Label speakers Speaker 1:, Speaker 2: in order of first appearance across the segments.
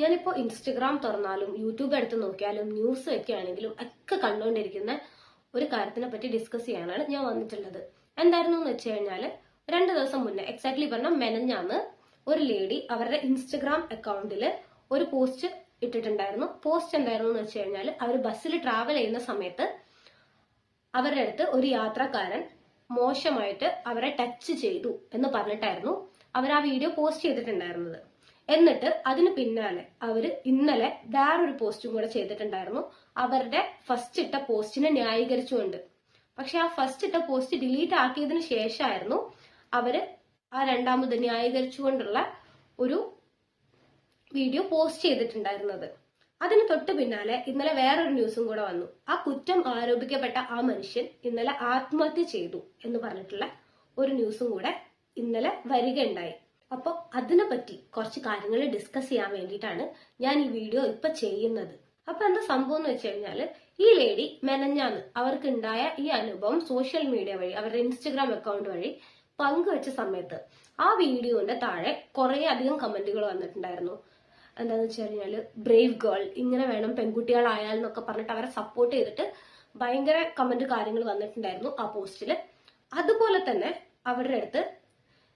Speaker 1: ഞാനിപ്പോ Instagram തുറന്നാലും YouTube എടുത്ത് നോക്കിയാലും ന്യൂസ് ഒക്കെ ആണെങ്കിലും ഒക്കെ കണ്ടുകൊണ്ടിരിക്കുന്ന ഒരു കാര്യത്തിനെ പറ്റി ഡിസ്കസ് ചെയ്യാനാണ് ഞാൻ വന്നിട്ടുള്ളത്. എന്തായിരുന്നു എന്ന് വെച്ച് കഴിഞ്ഞാൽ രണ്ട് ദിവസം മുന്നേ എക്സാക്ട്ലി പറഞ്ഞ മെനഞ്ഞാന്ന് ഒരു ലേഡി അവരുടെ ഇൻസ്റ്റഗ്രാം അക്കൗണ്ടിൽ ഒരു പോസ്റ്റ് ഇട്ടിട്ടുണ്ടായിരുന്നു. പോസ്റ്റ് എന്തായിരുന്നു എന്ന് വെച്ച് കഴിഞ്ഞാൽ അവർ ബസ്സിൽ ട്രാവൽ ചെയ്യുന്ന സമയത്ത് അവരുടെ അടുത്ത് ഒരു യാത്രക്കാരൻ മോശമായിട്ട് അവരെ ടച്ച് ചെയ്തു എന്ന് പറഞ്ഞിട്ടായിരുന്നു അവർ ആ വീഡിയോ പോസ്റ്റ് ചെയ്തിട്ടുണ്ടായിരുന്നത്. എന്നിട്ട് അതിന് പിന്നാലെ അവർ ഇന്നലെ വേറൊരു പോസ്റ്റും കൂടെ ചെയ്തിട്ടുണ്ടായിരുന്നു. അവരുടെ ഫസ്റ്റ് ഇട്ട പോസ്റ്റിനെ ന്യായീകരിച്ചുകൊണ്ട്. പക്ഷെ ആ ഫസ്റ്റ് ഇട്ട പോസ്റ്റ് ഡിലീറ്റ് ആക്കിയതിന് ശേഷമായിരുന്നു അവർ ആ രണ്ടാമത് ന്യായീകരിച്ചുകൊണ്ടുള്ള ഒരു വീഡിയോ പോസ്റ്റ് ചെയ്തിട്ടുണ്ടായിരുന്നത്. അതിന് തൊട്ട് പിന്നാലെ ഇന്നലെ വേറൊരു ന്യൂസും കൂടെ വന്നു. ആ കുറ്റം ആരോപിക്കപ്പെട്ട ആ മനുഷ്യൻ ഇന്നലെ ആത്മഹത്യ ചെയ്തു എന്ന് പറഞ്ഞിട്ടുള്ള ഒരു ന്യൂസും കൂടെ ഇന്നലെ വരികയുണ്ടായി. അപ്പോൾ അതിനെ പറ്റി കുറച്ച് കാര്യങ്ങൾ ഡിസ്കസ് ചെയ്യാൻ വേണ്ടിയിട്ടാണ് ഞാൻ ഈ വീഡിയോ ഇപ്പൊ ചെയ്യുന്നത്. അപ്പൊ എന്താ സംഭവം എന്ന് വെച്ച് കഴിഞ്ഞാൽ ഈ ലേഡി മെനഞ്ഞാന്ന് അവർക്ക് ഉണ്ടായ ഈ അനുഭവം സോഷ്യൽ മീഡിയ വഴി അവരുടെ ഇൻസ്റ്റഗ്രാം അക്കൗണ്ട് വഴി പങ്കുവെച്ച സമയത്ത് ആ വീഡിയോന്റെ താഴെ കുറെ അധികം കമന്റുകൾ വന്നിട്ടുണ്ടായിരുന്നു. എന്താന്ന് വെച്ച് കഴിഞ്ഞാൽ ബ്രേവ് ഗേൾ ഇങ്ങനെ വേണം പെൺകുട്ടികളായാൽ എന്നൊക്കെ പറഞ്ഞിട്ട് അവരെ സപ്പോർട്ട് ചെയ്തിട്ട് ഭയങ്കര കമന്റ് കാര്യങ്ങൾ വന്നിട്ടുണ്ടായിരുന്നു ആ പോസ്റ്റിൽ അതുപോലെ തന്നെ അവരുടെ അടുത്ത്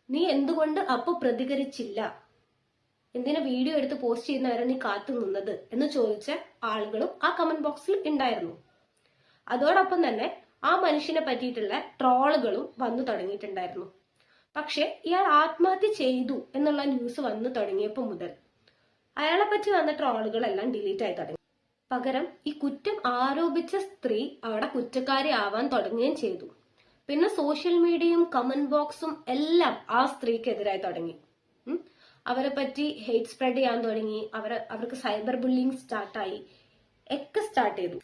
Speaker 1: നീ എന്തുകൊണ്ട് അപ്പൊ പ്രതികരിച്ചില്ല? എന്തിനാ വീഡിയോ എടുത്ത് പോസ്റ്റ് ചെയ്യുന്നവരെ നീ കാത്തു നിന്നത്? എന്ന് ചോദിച്ച ആളുകളും ആ കമന്റ് ബോക്സിൽ ഉണ്ടായിരുന്നു. അതോടൊപ്പം തന്നെ ആ മനുഷ്യനെ പറ്റിയിട്ടുള്ള ട്രോളുകളും വന്നു തുടങ്ങിയിട്ടുണ്ടായിരുന്നു. പക്ഷെ ഇയാൾ ആത്മഹത്യ ചെയ്തു എന്നുള്ള ന്യൂസ് വന്നു തുടങ്ങിയപ്പോൾ മുതൽ അയാളെ പറ്റി വന്ന ട്രോളുകളെല്ലാം ഡിലീറ്റ് ആയി തുടങ്ങി. പകരം ഈ കുറ്റം ആരോപിച്ച സ്ത്രീ അവിടെ കുറ്റക്കാരി ആവാൻ തുടങ്ങുകയും ചെയ്തു. പിന്നെ സോഷ്യൽ മീഡിയയും കമന്റ് ബോക്സും എല്ലാം ആ സ്ത്രീക്കെതിരായി തുടങ്ങി. അവരെ പറ്റി ഹെയ്റ്റ് സ്പ്രെഡ് ചെയ്യാൻ തുടങ്ങി. അവരെ അവർക്ക് സൈബർ ബുള്ളിങ് സ്റ്റാർട്ടായി. ഒക്കെ സ്റ്റാർട്ട് ചെയ്തു.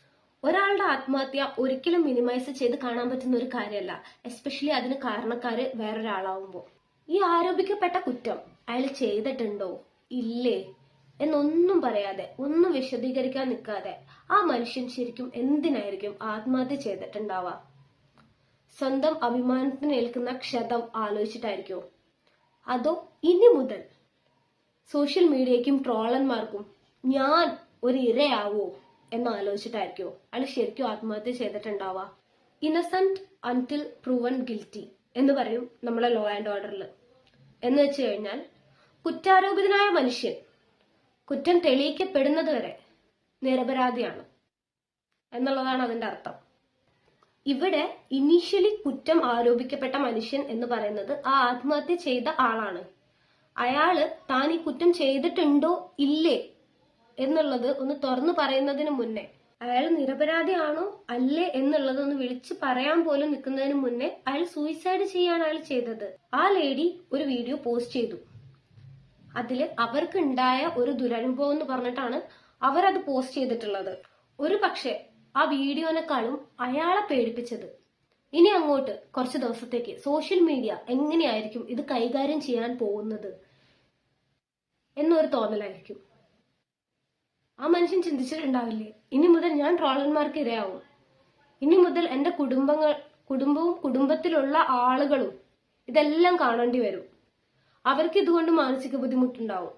Speaker 1: ഒരാളുടെ ആത്മഹത്യ ഒരിക്കലും മിനിമൈസ് ചെയ്ത് കാണാൻ പറ്റുന്ന ഒരു കാര്യമല്ല. എസ്പെഷ്യലി അതിന് കാരണക്കാര് വേറൊരാളാവുമ്പോൾ ഈ ആരോപിക്കപ്പെട്ട കുറ്റം അയാൾ ചെയ്തിട്ടുണ്ടോ? ഇല്ലേ? എന്നൊന്നും പറയാതെ ഒന്നും വിശദീകരിക്കാൻ നിൽക്കാതെ ആ മനുഷ്യൻ ശരിക്കും എന്തിനായിരിക്കും ആത്മഹത്യ ചെയ്തിട്ടുണ്ടാവുക? സ്വന്തം അഭിമാനത്തിന് ഏൽക്കുന്ന ക്ഷതം ആലോചിച്ചിട്ടായിരിക്കോ? അതോ ഇനി മുതൽ സോഷ്യൽ മീഡിയക്കും ട്രോളന്മാർക്കും ഞാൻ ഒരു ഇരയാവോ എന്ന് ആലോചിച്ചിട്ടായിരിക്കോ? അയാൾ ശരിക്കും ആത്മഹത്യ ചെയ്തിട്ടുണ്ടാവുക ഇന്നസെന്റ് അൺടിൽ പ്രൂവൺ ഗിൽറ്റി എന്ന് പറയും നമ്മളെ ലോ ആൻഡ് ഓർഡറിൽ എന്ന് വെച്ച് കഴിഞ്ഞാൽ കുറ്റാരോപിതനായ മനുഷ്യൻ കുറ്റം തെളിയിക്കപ്പെടുന്നത് വരെ നിരപരാധിയാണ്. എന്നുള്ളതാണ് അതിന്റെ അർത്ഥം. ഇവിടെ ഇനീഷ്യലി കുറ്റം ആരോപിക്കപ്പെട്ട മനുഷ്യൻ എന്ന് പറയുന്നത് ആ ആത്മഹത്യ ചെയ്ത ആളാണ്. അയാൾ താൻ ഈ കുറ്റം ചെയ്തിട്ടുണ്ടോ ഇല്ലേ എന്നുള്ളത് ഒന്ന് തുറന്നു പറയുന്നതിന് മുന്നേ അയാൾ നിരപരാധിയാണോ അല്ലേ എന്നുള്ളത് ഒന്ന് വിളിച്ചു പറയാൻ പോലും നിൽക്കുന്നതിന് മുന്നേ അയാൾ സൂയിസൈഡ് ചെയ്യാണ് അയാൾ ചെയ്തത്. ആ ലേഡി ഒരു വീഡിയോ പോസ്റ്റ് ചെയ്തു. അതിൽ അവർക്ക് ഉണ്ടായ ഒരു ദുരനുഭവം എന്ന് പറഞ്ഞിട്ടാണ് അവരത് പോസ്റ്റ് ചെയ്തിട്ടുള്ളത്. ഒരു പക്ഷെ ആ വീഡിയോനെക്കാളും അയാളെ പേടിപ്പിച്ചത്. ഇനി അങ്ങോട്ട് കുറച്ച് ദിവസത്തേക്ക് സോഷ്യൽ മീഡിയ എങ്ങനെയായിരിക്കും ഇത് കൈകാര്യം ചെയ്യാൻ പോകുന്നത് എന്നൊരു തോന്നലായിരിക്കും. ആ മനുഷ്യൻ ചിന്തിച്ചിട്ടുണ്ടാവില്ലേ? ഇനി മുതൽ ഞാൻ ട്രോളന്മാർക്ക് ഇരയാവും. ഇനി മുതൽ എന്റെ കുടുംബങ്ങൾ കുടുംബവും കുടുംബത്തിലുള്ള ആളുകളും ഇതെല്ലാം കാണേണ്ടി വരും. അവർക്ക് ഇതുകൊണ്ട് മാനസിക ബുദ്ധിമുട്ടുണ്ടാവും.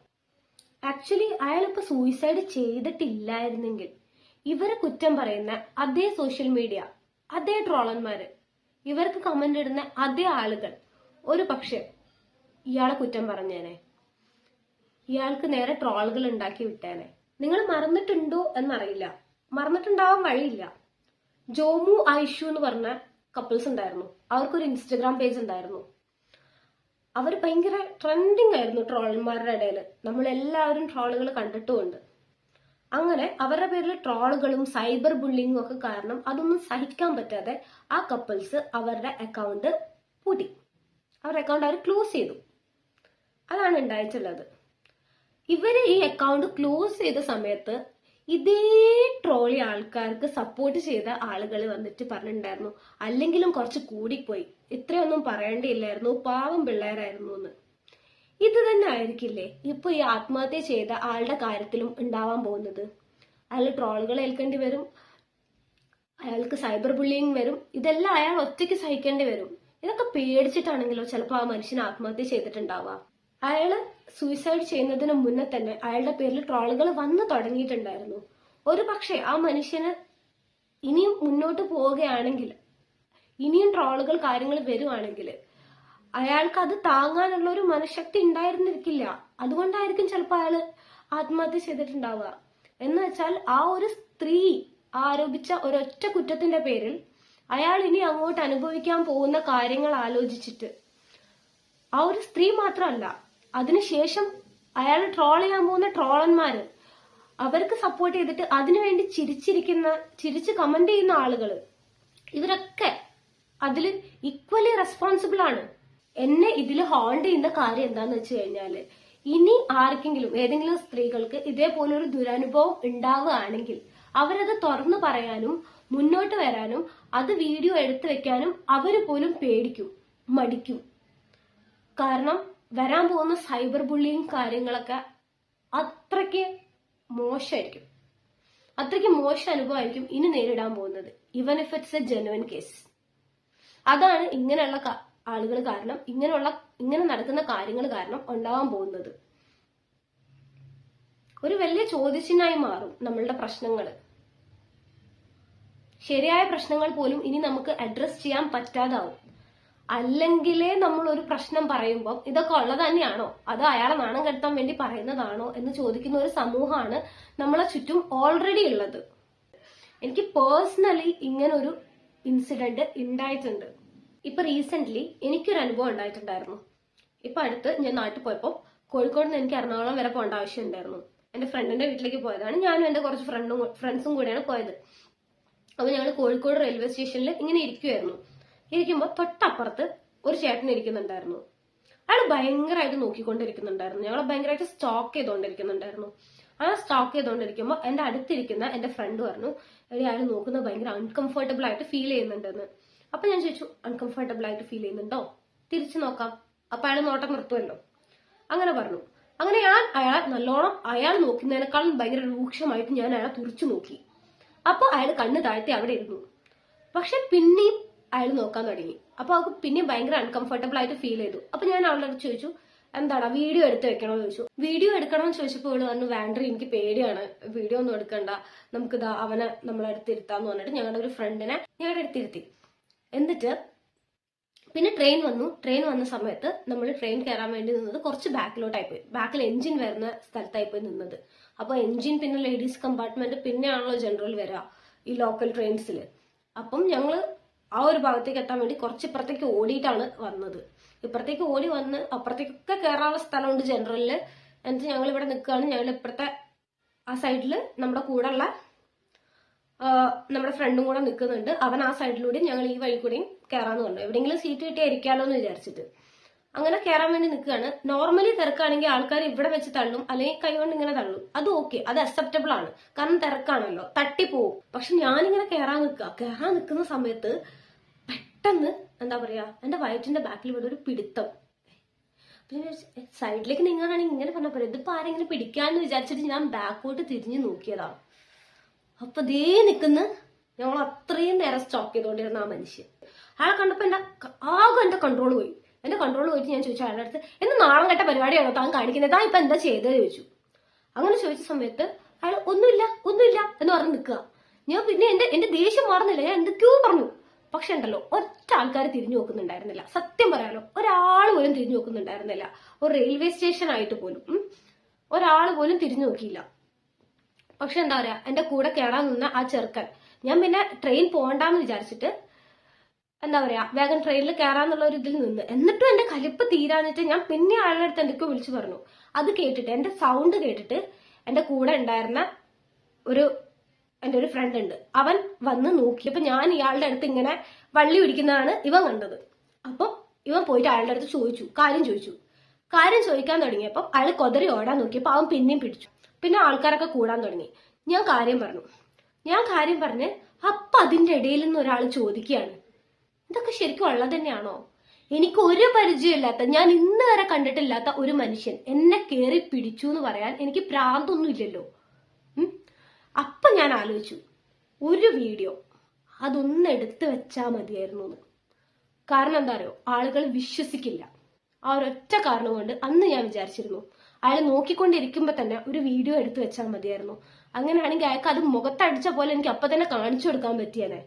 Speaker 1: ആക്ച്വലി അയാളിപ്പോ സൂയിസൈഡ് ചെയ്തിട്ടില്ലായിരുന്നെങ്കിൽ ഇവരെ കുറ്റം പറയുന്ന അതേ സോഷ്യൽ മീഡിയ അതേ ട്രോളന്മാര് ഇവർക്ക് കമന്റ് ഇടുന്ന അതേ ആളുകൾ. ഒരു പക്ഷെ ഇയാളെ കുറ്റം പറഞ്ഞേനെ. ഇയാൾക്ക് നേരെ ട്രോളുകൾ ഉണ്ടാക്കി വിട്ടേനെ. നിങ്ങൾ മറന്നിട്ടുണ്ടോ എന്നറിയില്ല. മറന്നിട്ടുണ്ടാവാൻ വഴിയില്ല. ജോമു ഐഷു എന്ന് പറഞ്ഞ കപ്പിൾസ് ഉണ്ടായിരുന്നു. അവർക്കൊരു ഇൻസ്റ്റഗ്രാം പേജ് ഉണ്ടായിരുന്നു. അവർ ഭയങ്കര ട്രെൻഡിങ് ആയിരുന്നു ട്രോളന്മാരുടെ ഇടയിൽ നമ്മൾ എല്ലാവരും ട്രോളുകൾ കണ്ടിട്ടുമുണ്ട്. അങ്ങനെ അവരുടെ പേരിൽ ട്രോളുകളും സൈബർ ബുള്ളിങ്ങും ഒക്കെ കാരണം അതൊന്നും സഹിക്കാൻ പറ്റാതെ ആ കപ്പിൾസ് അവരുടെ അക്കൗണ്ട് പൂട്ടി. അവരുടെ അക്കൗണ്ട് അവർ ക്ലോസ് ചെയ്തു. അതാണ് ഉണ്ടായിട്ടുള്ളത്. ഇവർ ഈ അക്കൗണ്ട് ക്ലോസ് ചെയ്ത സമയത്ത് ഇതേ ട്രോളി ആൾക്കാർക്ക് സപ്പോർട്ട് ചെയ്ത ആളുകൾ വന്നിട്ട് പറഞ്ഞിട്ടുണ്ടായിരുന്നു. അല്ലെങ്കിലും കുറച്ച് കൂടിപ്പോയി. ഇത്രയൊന്നും പറയേണ്ടിയില്ലായിരുന്നു. പാവം പിള്ളേരായിരുന്നു എന്ന്. ഇത് തന്നെ ആയിരിക്കില്ലേ? ഇപ്പൊ ഈ ആത്മഹത്യ ചെയ്ത ആളുടെ കാര്യത്തിലും ഉണ്ടാവാൻ പോകുന്നത്. അയാൾ ട്രോളുകൾ ഏൽക്കേണ്ടി വരും. അയാൾക്ക് സൈബർ ബുള്ളിങ് വരും. ഇതെല്ലാം അയാൾ ഒറ്റയ്ക്ക് സഹിക്കേണ്ടി വരും. ഇതൊക്കെ പേടിച്ചിട്ടാണെങ്കിലോ ചിലപ്പോൾ ആ മനുഷ്യൻ ആത്മഹത്യ ചെയ്തിട്ടുണ്ടാവുക. അയാൾ സൂയിസൈഡ് ചെയ്യുന്നതിന് മുന്നേ തന്നെ അയാളുടെ പേരിൽ ട്രോളുകൾ വന്നു തുടങ്ങിയിട്ടുണ്ടായിരുന്നു. ഒരു പക്ഷേ ആ മനുഷ്യന് ഇനിയും മുന്നോട്ട് പോവുകയാണെങ്കിൽ ഇനിയും ട്രോളുകൾ കാര്യങ്ങൾ വരുവാണെങ്കിൽ അയാൾക്ക് അത് താങ്ങാനുള്ള ഒരു മനഃശക്തി ഉണ്ടായിരുന്നിരിക്കില്ല. അതുകൊണ്ടായിരിക്കും ചിലപ്പോൾ അയാൾ ആത്മഹത്യ ചെയ്തിട്ടുണ്ടാവുക. എന്ന് വെച്ചാൽ ആ ഒരു സ്ത്രീ ആരോപിച്ച ഒരൊറ്റ കുറ്റത്തിന്റെ പേരിൽ അയാൾ ഇനി അങ്ങോട്ട് അനുഭവിക്കാൻ പോകുന്ന കാര്യങ്ങൾ ആലോചിച്ചിട്ട്. ആ ഒരു സ്ത്രീ മാത്രമല്ല അതിനുശേഷം അയാൾ ട്രോൾ ചെയ്യാൻ പോകുന്ന ട്രോളന്മാര് അവർക്ക് സപ്പോർട്ട് ചെയ്തിട്ട് അതിനുവേണ്ടി ചിരിച്ചിരിക്കുന്ന ചിരിച്ച് കമന്റ് ചെയ്യുന്ന ആളുകൾ ഇവരൊക്കെ അതിൽ ഈക്വലി റെസ്പോൺസിബിൾ ആണ്. എന്നെ ഇതിൽ ഹോൾഡ് ചെയ്യുന്ന കാര്യം എന്താന്ന് വെച്ച് കഴിഞ്ഞാൽ ഇനി ആർക്കെങ്കിലും ഏതെങ്കിലും സ്ത്രീകൾക്ക് ഇതേപോലെ ഒരു ദുരനുഭവം ഉണ്ടാവുകയാണെങ്കിൽ അവരത് തുറന്നു പറയാനും മുന്നോട്ട് വരാനും അത് വീഡിയോ എടുത്തു വെക്കാനും അവർ പോലും പേടിക്കും മടിക്കും. കാരണം വരാൻ പോകുന്ന സൈബർ ബുള്ളിയും കാര്യങ്ങളൊക്കെ അത്രയ്ക്ക് മോശമായിരിക്കും. അത്രയ്ക്ക് മോശ അനുഭവമായിരിക്കും ഇനി നേരിടാൻ പോകുന്നത്. Even if it's a genuine case അതാണ് ഇങ്ങനെയുള്ള ആളുകൾ കാരണം ഇങ്ങനെയുള്ള ഇങ്ങനെ നടക്കുന്ന കാര്യങ്ങൾ കാരണം ഉണ്ടാവാൻ പോകുന്നത്. ഒരു വലിയ ചോദ്യചിഹ്നമായി മാറും നമ്മളുടെ പ്രശ്നങ്ങൾ. ശരിയായ പ്രശ്നങ്ങൾ പോലും ഇനി നമുക്ക് അഡ്രസ് ചെയ്യാൻ പറ്റാതാവും. അല്ലെങ്കിലേ നമ്മൾ ഒരു പ്രശ്നം പറയുമ്പോൾ ഇതൊക്കെ ഉള്ളത് തന്നെയാണോ? അത് അയാളെ നാണം കെടുത്താൻ വേണ്ടി പറയുന്നതാണോ എന്ന് ചോദിക്കുന്ന ഒരു സമൂഹമാണ് നമ്മളെ ചുറ്റും ഓൾറെഡി ഉള്ളത്. എനിക്ക് പേഴ്സണലി ഇങ്ങനൊരു ഇൻസിഡന്റ് ഉണ്ടായിട്ടുണ്ട്. ഇപ്പൊ റീസെന്റ്ലി എനിക്കൊരു അനുഭവം ഉണ്ടായിട്ടുണ്ടായിരുന്നു. ഇപ്പൊ അടുത്ത് ഞാൻ നാട്ടിൽ പോയപ്പോൾ കോഴിക്കോട് നിന്ന് എനിക്ക് എറണാകുളം വരെ പോകേണ്ട ആവശ്യം ഉണ്ടായിരുന്നു. എന്റെ ഫ്രണ്ടിന്റെ വീട്ടിലേക്ക് പോയതാണ്. ഞാനും എന്റെ കുറച്ച് ഫ്രണ്ടും ഫ്രണ്ട്സും കൂടെയാണ് പോയത്. അപ്പൊ ഞങ്ങൾ കോഴിക്കോട് റെയിൽവേ സ്റ്റേഷനിൽ ഇങ്ങനെ ഇരിക്കുമായിരുന്നു ഇരിക്കുമ്പോൾ തൊട്ടപ്പുറത്ത് ഒരു ചേട്ടൻ ഇരിക്കുന്നുണ്ടായിരുന്നു. അയാൾ ഭയങ്കരമായിട്ട് നോക്കിക്കൊണ്ടിരിക്കുന്നുണ്ടായിരുന്നു. ഞങ്ങളെ ഭയങ്കരമായിട്ട് സ്റ്റോക്ക് ചെയ്തുകൊണ്ടിരിക്കുന്നുണ്ടായിരുന്നു ആ സ്റ്റോക്ക് ചെയ്തുകൊണ്ടിരിക്കുമ്പോൾ എന്റെ അടുത്തിരിക്കുന്ന എന്റെ ഫ്രണ്ട് പറഞ്ഞു അയാൾ നോക്കുന്നത് ഭയങ്കര അൺകംഫർട്ടബിൾ ആയിട്ട് ഫീൽ ചെയ്യുന്നുണ്ടെന്ന്. അപ്പൊ ഞാൻ ചോദിച്ചു അൺകംഫർട്ടബിൾ ആയിട്ട് ഫീൽ ചെയ്യുന്നുണ്ടോ? തിരിച്ചു നോക്കാം. അപ്പൊ അയാൾ നോട്ടം നിർത്തുമല്ലോ. അങ്ങനെ പറഞ്ഞു. അങ്ങനെ ഞാൻ അയാൾ നല്ലോണം അയാൾ നോക്കുന്നതിനേക്കാളും ഭയങ്കര രൂക്ഷമായിട്ട് ഞാൻ അയാളെ തുറച്ചു നോക്കി. അപ്പൊ അയാൾ കണ്ണ് താഴ്ത്തി അവിടെ ഇരുന്നു. പക്ഷെ പിന്നെയും അയാൾ നോക്കാൻ തുടങ്ങി. അപ്പൊ അവൾക്ക് പിന്നെയും ഭയങ്കര അൺകംഫർട്ടബിൾ ആയിട്ട് ഫീൽ ചെയ്തു. അപ്പൊ ഞാൻ അവളോട് ചോദിച്ചു എന്താടാ വീഡിയോ എടുത്ത് വെക്കണോ? ചോദിച്ചു. വീഡിയോ എടുക്കണമെന്ന് ചോദിച്ചപ്പോൾ ഇവിടെ പറഞ്ഞു വേണ്ടറി എനിക്ക് പേടിയാണ്. വീഡിയോ ഒന്നും എടുക്കണ്ട. നമുക്ക് ഇതാ അവനെ നമ്മളെ അടുത്ത് ഇരുത്താന്ന് പറഞ്ഞിട്ട് ഞങ്ങളുടെ ഒരു ഫ്രണ്ടിനെ ഞങ്ങളുടെ അടുത്ത് ഇരുത്തി. എന്നിട്ട് പിന്നെ ട്രെയിൻ വന്നു. ട്രെയിൻ വന്ന സമയത്ത് നമ്മൾ ട്രെയിൻ കയറാൻ വേണ്ടി നിന്നത് കുറച്ച് ബാക്കിലോട്ടായി പോയി ബാക്കിൽ എഞ്ചിൻ വരുന്ന സ്ഥലത്തായി പോയി നിന്നത്. അപ്പോൾ എഞ്ചിൻ പിന്നെ ലേഡീസ് കമ്പാർട്ട്മെന്റ് പിന്നെയാണല്ലോ ജനറൽ വരിക ഈ ലോക്കൽ ട്രെയിൻസിൽ അപ്പം ഞങ്ങൾ ആ ഒരു ഭാഗത്തേക്ക് എത്താൻ വേണ്ടി കുറച്ച് ഇപ്പുറത്തേക്ക് ഓടിയിട്ടാണ് വന്നത്. ഇപ്പുറത്തേക്ക് ഓടി വന്ന് അപ്പുറത്തേക്കൊക്കെ കയറാനുള്ള സ്ഥലമുണ്ട് ജനറലിൽ എന്നിട്ട് ഞങ്ങൾ ഇവിടെ നിൽക്കുകയാണ്. ഞങ്ങൾ ഇപ്പുറത്തെ ആ സൈഡിൽ നമ്മുടെ കൂടെയുള്ള നമ്മുടെ ഫ്രണ്ടും കൂടെ നിൽക്കുന്നുണ്ട്. അവൻ ആ സൈഡിലൂടെയും ഞങ്ങൾ ഈ വഴി കൂടെയും കയറാന്ന് പറഞ്ഞു. എവിടെയെങ്കിലും സീറ്റ് കിട്ടിയാൽ ഇരിക്കാലോ എന്ന് വിചാരിച്ചിട്ട്. അങ്ങനെ കയറാൻ വേണ്ടി നിൽക്കുകയാണ്. നോർമലി തിരക്കാണെങ്കിൽ ആൾക്കാർ ഇവിടെ വെച്ച് തള്ളും അല്ലെങ്കിൽ കൈകൊണ്ട് ഇങ്ങനെ തള്ളും. അത് ഓക്കെ അത് അക്സെപ്റ്റബിൾ ആണ്. കാരണം തിരക്കാണല്ലോ. തട്ടിപ്പോവും. പക്ഷെ ഞാനിങ്ങനെ കയറാൻ നിൽക്കുക. കയറാൻ നിൽക്കുന്ന സമയത്ത് പെട്ടെന്ന് എന്താ പറയാ എന്റെ വയറ്റിന്റെ ബാക്കിൽ ഇവിടെ ഒരു പിടുത്തം. സൈഡിലേക്ക് നീങ്ങാനാണെങ്കിൽ ഇങ്ങനെ പറഞ്ഞാൽ പോലെ ഇതിപ്പോ ആരെങ്കിലും പിടിക്കാന്ന് വിചാരിച്ചിട്ട് ഞാൻ ബാക്കോട്ട് തിരിഞ്ഞു നോക്കിയതാണ് അപ്പൊ ദേ നിൽക്കുന്ന ഞങ്ങൾ അത്രയും നേരം സ്റ്റോക്ക് ചെയ്തുകൊണ്ടിരുന്ന ആ മനുഷ്യൻ. അയാളെ കണ്ടപ്പോ എന്റെ ആകെ എന്റെ കൺട്രോൾ പോയി. എന്റെ കൺട്രോൾ പോയിട്ട് ഞാൻ ചോദിച്ചു അയാളുടെ അടുത്ത് എന്ന് നാളം കെട്ട പരിപാടിയാണോ താൻ കാണിക്കുന്നത് താൻ ഇപ്പൊ എന്താ ചെയ്തത് ചോദിച്ചു. അങ്ങനെ ചോദിച്ച സമയത്ത് അയാൾ ഒന്നുമില്ല ഒന്നുമില്ല എന്ന് പറഞ്ഞ് നിൽക്കുക. ഞാൻ പിന്നെ എന്റെ എന്റെ ദേഷ്യം മാറുന്നില്ല. ഞാൻ എന്തൊക്കെയോ പറഞ്ഞു. പക്ഷെ ഉണ്ടല്ലോ ഒറ്റ ആൾക്കാർ തിരിഞ്ഞു നോക്കുന്നുണ്ടായിരുന്നില്ല. സത്യം പറയാലോ ഒരാൾ പോലും തിരിഞ്ഞു നോക്കുന്നുണ്ടായിരുന്നില്ല. ഒരു റെയിൽവേ സ്റ്റേഷൻ ആയിട്ട് പോലും ഒരാൾ പോലും തിരിഞ്ഞു നോക്കിയില്ല. പക്ഷെ എന്താ പറയാ എന്റെ കൂടെ കയറാൻ നിന്ന ആ ചെറുക്കൻ. ഞാൻ പിന്നെ ട്രെയിൻ പോകണ്ടെന്ന് വിചാരിച്ചിട്ട് എന്താ പറയാ വേഗം ട്രെയിനിൽ കയറാന്നുള്ള ഒരു ഇതിൽ നിന്ന്. എന്നിട്ടും എന്റെ കലിപ്പ് തീരാന്നിട്ട് ഞാൻ പിന്നെ ആളുടെ അടുത്ത് എന്തൊക്കെയോ വിളിച്ചു പറഞ്ഞു. അത് കേട്ടിട്ട് എന്റെ സൗണ്ട് കേട്ടിട്ട് എന്റെ കൂടെ ഉണ്ടായിരുന്ന ഒരു എന്റെ ഒരു ഫ്രണ്ട് ഉണ്ട്. അവൻ വന്ന് നോക്കിയപ്പോൾ ഞാൻ ഇയാളുടെ അടുത്ത് ഇങ്ങനെ വള്ളി പിടിക്കുന്നതാണ് ഇവൻ കണ്ടത്. അപ്പം ഇവൻ പോയിട്ട് അയാളുടെ അടുത്ത് ചോദിച്ചു കാര്യം ചോദിച്ചു. കാര്യം ചോദിക്കാൻ തുടങ്ങിയപ്പോൾ അയാൾ കൊതറി ഓടാൻ നോക്കിയപ്പോൾ അവൻ പിന്നെയും പിടിച്ചു. പിന്നെ ആൾക്കാരൊക്കെ കൂടാൻ തുടങ്ങി. ഞാൻ കാര്യം പറഞ്ഞു. ഞാൻ കാര്യം പറഞ്ഞ് അപ്പൊ അതിന്റെ ഇടയിൽ നിന്ന് ഒരാൾ ചോദിക്കുകയാണ്. ഇതൊക്കെ ശരിക്കും ഉള്ളത് തന്നെയാണോ? എനിക്ക് ഒരു പരിചയമില്ലാത്ത ഞാൻ ഇന്ന് വരെ കണ്ടിട്ടില്ലാത്ത ഒരു മനുഷ്യൻ എന്നെ കയറി പിടിച്ചു എന്ന് പറയാൻ എനിക്ക് പ്രാന്തൊന്നും ഇല്ലല്ലോ. അപ്പൊ ഞാൻ ആലോചിച്ചു. ഒരു വീഡിയോ. അതൊന്ന് എടുത്തു വെച്ചാൽ മതിയായിരുന്നു കാരണം എന്താ ആളുകൾ വിശ്വസിക്കില്ല. ആ ഒരൊറ്റ കാരണം കൊണ്ട് അന്ന് ഞാൻ വിചാരിച്ചിരുന്നു. അയാൾ നോക്കിക്കൊണ്ടിരിക്കുമ്പോൾ തന്നെ ഒരു വീഡിയോ എടുത്തു വെച്ചാൽ മതിയായിരുന്നു. അങ്ങനെയാണെങ്കിൽ അയാൾക്ക് അത് മുഖത്തടിച്ച പോലെ എനിക്ക് അപ്പൊ തന്നെ കാണിച്ചു കൊടുക്കാൻ പറ്റിയേനെ.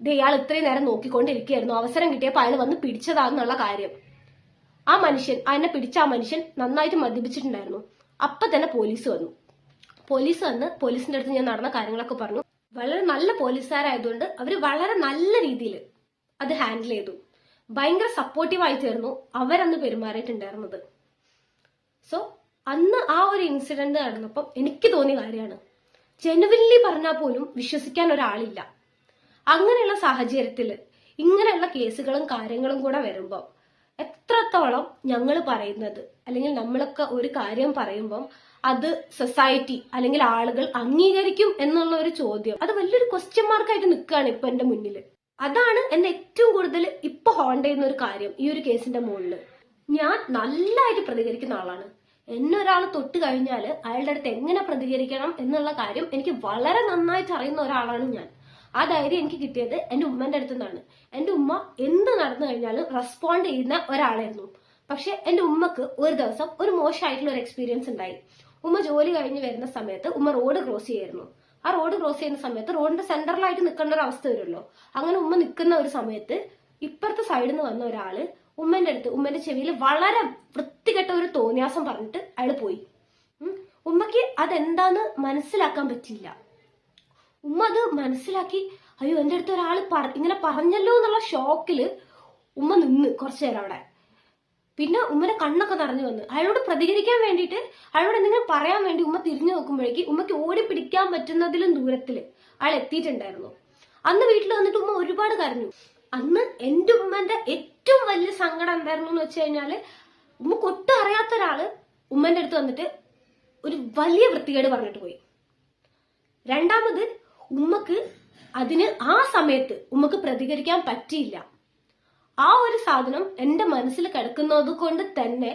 Speaker 1: ഇത് ഇയാൾ ഇത്രയും നേരം നോക്കിക്കൊണ്ടിരിക്കുകയായിരുന്നു. അവസരം കിട്ടിയപ്പോൾ അയാൾ വന്ന് പിടിച്ചതാണെന്നുള്ള കാര്യം. ആ മനുഷ്യൻ അതിനെ പിടിച്ച ആ മനുഷ്യൻ നന്നായിട്ട് മദ്യപിച്ചിട്ടുണ്ടായിരുന്നു. അപ്പൊ തന്നെ പോലീസ് വന്നു. പോലീസ് വന്ന് പോലീസിന്റെ അടുത്ത് ഞാൻ നടന്ന കാര്യങ്ങളൊക്കെ പറഞ്ഞു. വളരെ നല്ല പോലീസുകാരായതുകൊണ്ട് അവർ വളരെ നല്ല രീതിയിൽ അത് ഹാൻഡിൽ ചെയ്തു. ഭയങ്കര സപ്പോർട്ടീവ് ആയിട്ടായിരുന്നു അവരന്ന് പെരുമാറിയിട്ടുണ്ടായിരുന്നത്. സോ അന്ന് ആ ഒരു ഇൻസിഡന്റ് നടന്നപ്പം എനിക്ക് തോന്നിയ കാര്യമാണ് ജനുവിൻലി പറഞ്ഞാൽ പോലും വിശ്വസിക്കാൻ ഒരാളില്ല. അങ്ങനെയുള്ള സാഹചര്യത്തിൽ ഇങ്ങനെയുള്ള കേസുകളും കാര്യങ്ങളും കൂടെ വരുമ്പോൾ എത്രത്തോളം ഞങ്ങൾ പറയുന്നത് അല്ലെങ്കിൽ നമ്മളൊക്കെ ഒരു കാര്യം പറയുമ്പം അത് സൊസൈറ്റി അല്ലെങ്കിൽ ആളുകൾ അംഗീകരിക്കും എന്നുള്ള ഒരു ചോദ്യം. അത് വലിയൊരു ക്വസ്റ്റ്യൻ മാർക്കായിട്ട് നിൽക്കുകയാണ് ഇപ്പൊ എന്റെ മുന്നിൽ അതാണ് എന്നെ ഏറ്റവും കൂടുതൽ ഇപ്പൊ ഹോണ്ട് ചെയ്യുന്ന ഒരു കാര്യം ഈ ഒരു കേസിന്റെ മുകളിൽ ഞാൻ നല്ലതായിട്ട് പ്രതികരിക്കുന്ന ആളാണ്. എന്നെ തൊട്ട് കഴിഞ്ഞാൽ അയാളുടെ അടുത്ത് എങ്ങനെ പ്രതികരിക്കണം എന്നുള്ള കാര്യം എനിക്ക് വളരെ നന്നായിട്ട് അറിയുന്ന ഒരാളാണ് ഞാൻ. ആ ധൈര്യം എനിക്ക് കിട്ടിയത് എന്റെ ഉമ്മന്റെ അടുത്തു നിന്നാണ്. എന്റെ ഉമ്മ എന്ത് നടന്നു കഴിഞ്ഞാലും റെസ്പോണ്ട് ചെയ്യുന്ന ഒരാളായിരുന്നു. പക്ഷെ എന്റെ ഉമ്മക്ക് ഒരു ദിവസം ഒരു മോശമായിട്ടുള്ള ഒരു എക്സ്പീരിയൻസ് ഉണ്ടായി. ഉമ്മ ജോലി കഴിഞ്ഞ് വരുന്ന സമയത്ത് ഉമ്മ റോഡ് ക്രോസ് ചെയ്യായിരുന്നു. ആ റോഡ് ക്രോസ് ചെയ്യുന്ന സമയത്ത് റോഡിന്റെ സെന്ററിലായിട്ട് നിൽക്കേണ്ട ഒരു അവസ്ഥ വരുമല്ലോ. അങ്ങനെ ഉമ്മ നിൽക്കുന്ന ഒരു സമയത്ത് ഇപ്പുറത്തെ സൈഡിൽ നിന്ന് വന്ന ഒരാൾ ഉമ്മന്റെ അടുത്ത് ഉമ്മന്റെ ചെവിയിൽ വളരെ വൃത്തികെട്ട ഒരു തോന്നിയാസം പറഞ്ഞിട്ട് അയാൾ പോയി. ഉമ്മക്ക് അതെന്താന്ന് മനസ്സിലാക്കാൻ പറ്റില്ല ഉമ്മ അത് മനസ്സിലാക്കി അയ്യോ എന്റെ അടുത്ത് ഒരാൾ ഇങ്ങനെ പറഞ്ഞല്ലോ എന്നുള്ള ഷോക്കിൽ ഉമ്മ നിന്ന് കുറച്ചു നേരം അവിടെ. പിന്നെ ഉമ്മയുടെ കണ്ണൊക്കെ നിറഞ്ഞു വന്നു. അയാളോട് പ്രതികരിക്കാൻ വേണ്ടിയിട്ട് അയാളോട് എന്തെങ്കിലും പറയാൻ വേണ്ടി ഉമ്മ തിരിഞ്ഞു നോക്കുമ്പോഴേക്ക് ഉമ്മയ്ക്ക് ഓടി പിടിക്കാൻ പറ്റുന്നതിലും ദൂരത്തിൽ അയാൾ എത്തിയിട്ടുണ്ടായിരുന്നു. അന്ന് വീട്ടിൽ വന്നിട്ട് ഉമ്മ ഒരുപാട് കരഞ്ഞു. അന്ന് എന്റെ ഉമ്മന്റെ ഏറ്റവും വലിയ സങ്കടം എന്തായിരുന്നു എന്ന് വെച്ച് കഴിഞ്ഞാൽ ഉമ്മക്ക് ഒട്ടും അറിയാത്ത ഒരാൾ ഉമ്മന്റെ അടുത്ത് വന്നിട്ട് ഒരു വലിയ വൃത്തികേട് പറഞ്ഞിട്ട് പോയി. രണ്ടാമത് ഉമ്മക്ക് അതിന് ആ സമയത്ത് ഉമ്മക്ക് പ്രതികരിക്കാൻ പറ്റിയില്ല. ആ ഒരു സാധനം എന്റെ മനസ്സിൽ കിടക്കുന്നത് കൊണ്ട് തന്നെ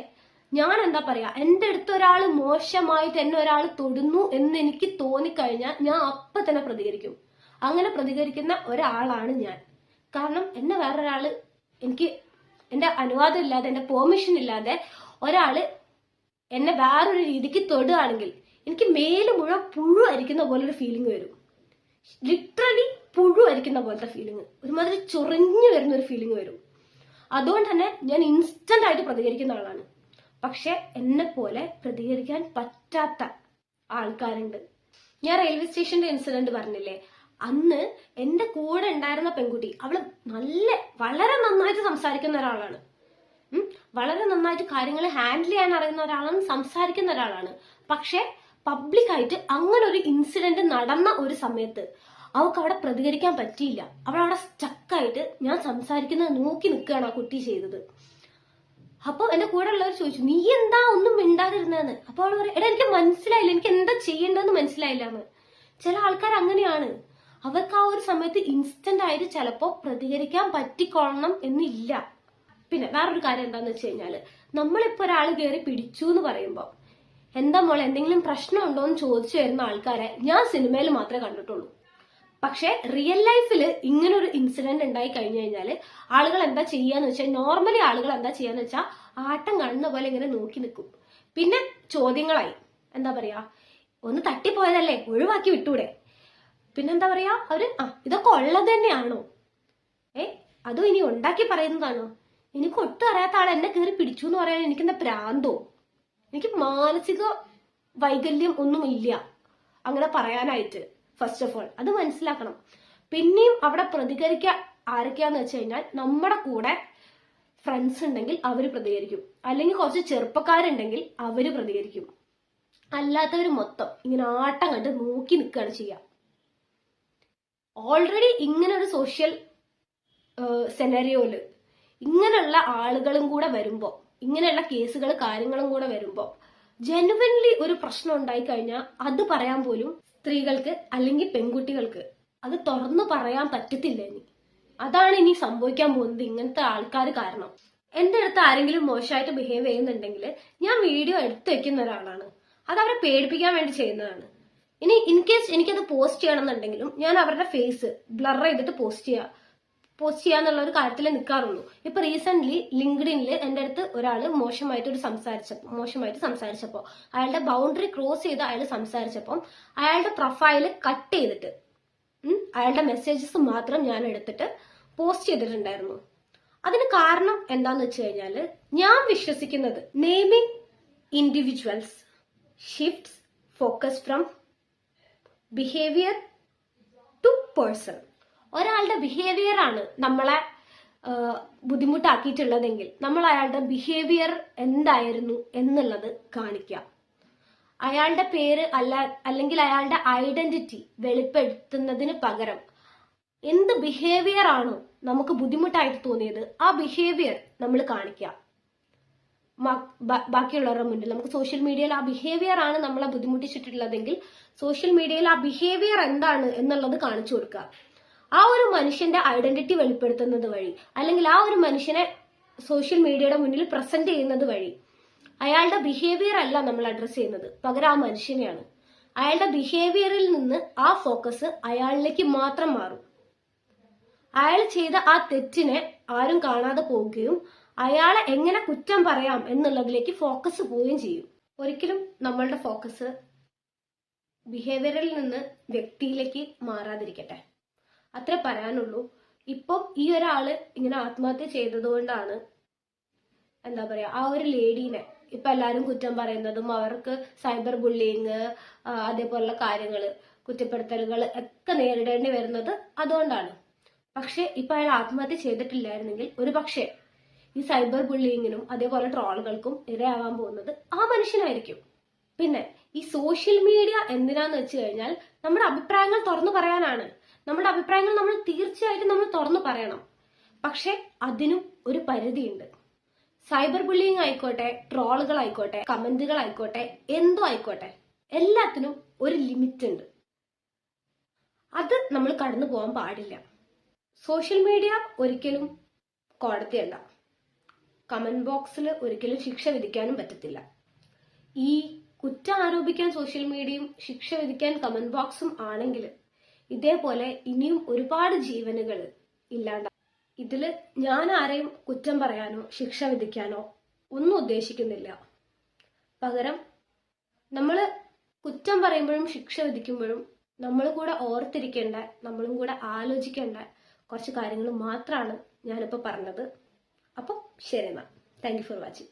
Speaker 1: ഞാൻ എന്താ പറയാ എന്റെ അടുത്ത് ഒരാൾ മോശമായിട്ട് എന്നെ ഒരാൾ തൊടുന്നു എന്ന് എനിക്ക് തോന്നിക്കഴിഞ്ഞാൽ ഞാൻ അപ്പൊ തന്നെ പ്രതികരിക്കും. അങ്ങനെ പ്രതികരിക്കുന്ന ഒരാളാണ് ഞാൻ. കാരണം എന്നെ വേറൊരാൾ എനിക്ക് എന്റെ അനുവാദം ഇല്ലാതെ എന്റെ പെർമിഷൻ ഇല്ലാതെ ഒരാൾ എന്നെ വേറൊരു രീതിക്ക് തൊടുകയാണെങ്കിൽ എനിക്ക് മേൽ മുഴുവൻ പുഴു അരിക്കുന്ന പോലെ ഒരു ഫീലിംഗ് വരും. ലിറ്ററലി പുഴു അരിക്കുന്ന പോലത്തെ ഫീലിംഗ് ഒരുമാതിരി ചൊറിഞ്ഞു വരുന്ന ഒരു ഫീലിംഗ് വരും. അതുകൊണ്ട് തന്നെ ഞാൻ ഇൻസ്റ്റന്റ് ആയിട്ട് പ്രതികരിക്കുന്ന ആളാണ്. പക്ഷെ എന്നെ പോലെ പ്രതികരിക്കാൻ പറ്റാത്ത ആൾക്കാരുണ്ട്. ഞാൻ റെയിൽവേ സ്റ്റേഷന്റെ ഇൻസിഡന്റ് പറഞ്ഞില്ലേ? അന്ന് എന്റെ കൂടെ ഉണ്ടായിരുന്ന പെൺകുട്ടി അവൾ നല്ല വളരെ നന്നായിട്ട് സംസാരിക്കുന്ന ഒരാളാണ്. വളരെ നന്നായിട്ട് കാര്യങ്ങൾ ഹാൻഡിൽ ചെയ്യാൻ അറിയുന്ന ഒരാളാണ് സംസാരിക്കുന്ന ഒരാളാണ്. പക്ഷെ പബ്ലിക്കായിട്ട് അങ്ങനെ ഒരു ഇൻസിഡന്റ് നടന്ന ഒരു സമയത്ത് അവൾക്ക് അവിടെ പ്രതികരിക്കാൻ പറ്റിയില്ല. അവൾ അവിടെ സ്റ്റക്കായിട്ട് ഞാൻ സംസാരിക്കുന്നത് നോക്കി നിൽക്കുകയാണ് ആ കുട്ടി ചെയ്തത്. അപ്പൊ എന്റെ കൂടെ ഉള്ളവർ ചോദിച്ചു നീ എന്താ ഒന്നും മിണ്ടാതിരുന്നതെന്ന്? അപ്പൊ അവൾ പറയും എടാ എനിക്ക് മനസ്സിലായില്ല. എനിക്ക് എന്താ ചെയ്യേണ്ടതെന്ന് മനസ്സിലായില്ല എന്ന് ചില ആൾക്കാർ അങ്ങനെയാണ്. അവർക്ക് ആ ഒരു സമയത്ത് ഇൻസ്റ്റന്റ് ആയിട്ട് ചിലപ്പോ പ്രതികരിക്കാൻ പറ്റിക്കൊള്ളണം എന്നില്ല. പിന്നെ വേറൊരു കാര്യം എന്താന്ന് വെച്ച് കഴിഞ്ഞാൽ നമ്മളിപ്പോ ഒരാൾ കയറി പിടിച്ചു എന്ന് പറയുമ്പോൾ എന്താ മോളെ എന്തെങ്കിലും പ്രശ്നമുണ്ടോ എന്ന് ചോദിച്ചു വരുന്ന ആൾക്കാരെ ഞാൻ സിനിമയിൽ മാത്രമേ കണ്ടിട്ടുള്ളൂ. പക്ഷെ റിയൽ ലൈഫിൽ ഇങ്ങനെ ഒരു ഇൻസിഡന്റ് ഉണ്ടായി കഴിഞ്ഞു കഴിഞ്ഞാൽ ആളുകൾ എന്താ ചെയ്യാന്ന് വെച്ചാൽ നോർമലി ആളുകൾ എന്താ ചെയ്യാന്ന് വെച്ചാൽ ആട്ടം കാണുന്ന പോലെ ഇങ്ങനെ നോക്കി നിൽക്കും പിന്നെ ചോദ്യങ്ങളായി. എന്താ പറയാ? ഒന്ന് തട്ടിപ്പോയതല്ലേ? ഒഴിവാക്കി വിട്ടൂടെ? പിന്നെന്താ പറയാ? അവർ ആ ഇതൊക്കെ ഉള്ളത് തന്നെയാണോ? ഏ അതും ഇനി ഉണ്ടാക്കി പറയുന്നതാണോ? എനിക്ക് ഒട്ടും അറിയാത്ത ആൾ എന്നെ കയറി പിടിച്ചു എന്ന് പറയാൻ എനിക്കെന്താ പ്രാന്തോ? എനിക്ക് മാനസിക വൈകല്യം ഒന്നുമില്ല. അങ്ങനെ പറയാനായിട്ട്. ഫസ്റ്റ് ഓഫ് ഓൾ അത് മനസ്സിലാക്കണം. പിന്നെയും അവിടെ പ്രതികരിക്ക ആരൊക്കെയാന്ന് വെച്ച് കഴിഞ്ഞാൽ നമ്മുടെ കൂടെ ഫ്രണ്ട്സ് ഉണ്ടെങ്കിൽ അവർ പ്രതികരിക്കും. അല്ലെങ്കിൽ കുറച്ച് ചെറുപ്പക്കാരുണ്ടെങ്കിൽ അവർ പ്രതികരിക്കും. അല്ലാത്തവർ മൊത്തം ഇങ്ങനെ ആട്ടം കണ്ട് നോക്കി നിൽക്കുകയാണ് ചെയ്യുക ഓൾറെഡി ഇങ്ങനെ ഒരു സോഷ്യൽ സെനറിയോയിൽ ഇങ്ങനെയുള്ള ആളുകളും കൂടെ വരുമ്പോ ഇങ്ങനെയുള്ള കേസുകൾ കാര്യങ്ങളും കൂടെ വരുമ്പോ ജെനുവൻലി ഒരു പ്രശ്നം ഉണ്ടായി കഴിഞ്ഞാൽ അത് പറയാൻ പോലും സ്ത്രീകൾക്ക് അല്ലെങ്കിൽ പെൺകുട്ടികൾക്ക് അത് തുറന്നു പറയാൻ പറ്റത്തില്ല ഇനി? അതാണ് ഇനി സംഭവിക്കാൻ പോകുന്നത് ഇങ്ങനത്തെ ആൾക്കാർ കാരണം. എന്റെ അടുത്ത് ആരെങ്കിലും മോശമായിട്ട് ബിഹേവ് ചെയ്യുന്നുണ്ടെങ്കിൽ ഞാൻ വീഡിയോ എടുത്തു വെക്കുന്ന ഒരാളാണ്. അത് അവരെ പേടിപ്പിക്കാൻ വേണ്ടി ചെയ്യുന്നതാണ്. ഇനി ഇൻ കേസ് എനിക്കത് പോസ്റ്റ് ചെയ്യണമെന്നുണ്ടെങ്കിലും ഞാൻ അവരുടെ ഫേസ് ബ്ലർ ചെയ്തിട്ട് പോസ്റ്റ് ചെയ്യുക പോസ്റ്റ് ചെയ്യാന്നുള്ള ഒരു കാര്യത്തിൽ നിൽക്കാറുള്ളൂ ഇപ്പൊ റീസെന്റ് ലിങ്ക്ഡിനിൽ എന്റെ അടുത്ത് ഒരാൾ മോശമായിട്ട് ഒരു സംസാരിച്ചപ്പോൾ മോശമായിട്ട് സംസാരിച്ചപ്പോൾ അയാളുടെ ബൗണ്ടറി ക്രോസ് ചെയ്ത് അയാൾ സംസാരിച്ചപ്പം അയാളുടെ പ്രൊഫൈൽ കട്ട് ചെയ്തിട്ട് അയാളുടെ മെസ്സേജസ് മാത്രം ഞാൻ എടുത്തിട്ട് പോസ്റ്റ് ചെയ്തിട്ടുണ്ടായിരുന്നു. അതിന് കാരണം എന്താന്ന് വെച്ച് കഴിഞ്ഞാൽ ഞാൻ വിശ്വസിക്കുന്നത് naming individuals shifts focus from behaviour to person ഒരാളുടെ ബിഹേവിയർ ആണ് നമ്മളെ ബുദ്ധിമുട്ടാക്കിയിട്ടുള്ളതെങ്കിൽ നമ്മൾ അയാളുടെ ബിഹേവിയർ എന്തായിരുന്നു എന്നുള്ളത് കാണിക്കുക. അയാളുടെ പേര് അല്ല അല്ലെങ്കിൽ അയാളുടെ ഐഡന്റിറ്റി വെളിപ്പെടുത്തുന്നതിന് പകരം എന്ത് ബിഹേവിയർ ആണോ നമുക്ക് ബുദ്ധിമുട്ടായിട്ട് തോന്നിയത് ആ ബിഹേവിയർ നമ്മൾ ബ- ബാക്കിയുള്ളവരുടെ മുന്നിൽ നമുക്ക് സോഷ്യൽ മീഡിയയിൽ ആ ബിഹേവിയർ ആണ് നമ്മളെ ബുദ്ധിമുട്ടിച്ചിട്ടുള്ളതെങ്കിൽ സോഷ്യൽ മീഡിയയിൽ ആ ബിഹേവിയർ എന്താണ് എന്നുള്ളത് കാണിച്ചു കൊടുക്കുക. ആ ഒരു മനുഷ്യന്റെ ഐഡന്റിറ്റി വെളിപ്പെടുത്തുന്നത് വഴി അല്ലെങ്കിൽ ആ ഒരു മനുഷ്യനെ സോഷ്യൽ മീഡിയയുടെ മുന്നിൽ പ്രസന്റ് ചെയ്യുന്നത് വഴി അയാളുടെ ബിഹേവിയർ അല്ല നമ്മൾ അഡ്രസ് ചെയ്യുന്നത്. പകരം ആ മനുഷ്യനെയാണ്. അയാളുടെ ബിഹേവിയറിൽ നിന്ന് ആ ഫോക്കസ് അയാളിലേക്ക് മാത്രം മാറും. അയാൾ ചെയ്ത ആ തെറ്റിനെ ആരും കാണാതെ പോവുകയും അയാളെ എങ്ങനെ കുറ്റം പറയാം എന്നുള്ളതിലേക്ക് ഫോക്കസ് പോവുകയും ചെയ്യും. ഒരിക്കലും നമ്മളുടെ ഫോക്കസ് ബിഹേവിയറിൽ നിന്ന് വ്യക്തിയിലേക്ക് മാറാതിരിക്കട്ടെ. അത്രേ പറയാനുള്ളൂ. ഇപ്പം ഈ ഒരാൾ ഇങ്ങനെ ആത്മഹത്യ ചെയ്തതുകൊണ്ടാണ് എന്താ പറയാ ആ ഒരു ലേഡീനെ ഇപ്പൊ എല്ലാരും കുറ്റം പറയുന്നതും അവർക്ക് സൈബർ ബുള്ളിങ് അതേപോലുള്ള കാര്യങ്ങൾ കുറ്റപ്പെടുത്തലുകൾ ഒക്കെ നേരിടേണ്ടി വരുന്നത് അതുകൊണ്ടാണ്. പക്ഷെ ഇപ്പൊ അയാൾ ആത്മഹത്യ ചെയ്തിട്ടില്ലായിരുന്നെങ്കിൽ ഒരു പക്ഷേ ഈ സൈബർ ബുള്ളിങ്ങിനും അതേപോലെ ട്രോളുകൾക്കും ഇരയാവാൻ പോകുന്നത് ആ മനുഷ്യനായിരിക്കും. പിന്നെ ഈ സോഷ്യൽ മീഡിയ എന്തിനാന്ന് വെച്ച് കഴിഞ്ഞാൽ നമ്മുടെ അഭിപ്രായങ്ങൾ തുറന്നു പറയാനാണ്. നമ്മുടെ അഭിപ്രായങ്ങൾ നമ്മൾ തീർച്ചയായിട്ടും നമ്മൾ തുറന്നു പറയണം. പക്ഷെ അതിനും ഒരു പരിധിയുണ്ട്. സൈബർ ബുള്ളിങ് ആയിക്കോട്ടെ ട്രോളുകൾ ആയിക്കോട്ടെ കമന്റുകൾ ആയിക്കോട്ടെ എന്തോ ആയിക്കോട്ടെ എല്ലാത്തിനും ഒരു ലിമിറ്റ് ഉണ്ട് അത് നമ്മൾ കടന്നു പോകാൻ പാടില്ല. സോഷ്യൽ മീഡിയ ഒരിക്കലും കോടതിയല്ല. കമന്റ് ബോക്സിൽ ഒരിക്കലും ശിക്ഷ വിധിക്കാനും പറ്റത്തില്ല. ഈ കുറ്റം ആരോപിക്കാൻ സോഷ്യൽ മീഡിയയും ശിക്ഷ വിധിക്കാൻ കമന്റ് ബോക്സും ആണെങ്കിൽ ഇതേപോലെ ഇനിയും ഒരുപാട് ജീവനുകൾ ഇല്ലാണ്ട. ഇതിൽ ഞാൻ ആരെയും കുറ്റം പറയാനോ ശിക്ഷ വിധിക്കാനോ ഒന്നും ഉദ്ദേശിക്കുന്നില്ല. പകരം നമ്മൾ കുറ്റം പറയുമ്പോഴും ശിക്ഷ വിധിക്കുമ്പോഴും നമ്മൾ കൂടെ ഓർത്തിരിക്കേണ്ട നമ്മളും കൂടെ ആലോചിക്കേണ്ട കുറച്ച് കാര്യങ്ങൾ മാത്രമാണ് ഞാനിപ്പോൾ പറഞ്ഞത്. അപ്പം ശരി എന്നാൽ താങ്ക് യു ഫോർ വാച്ചിങ്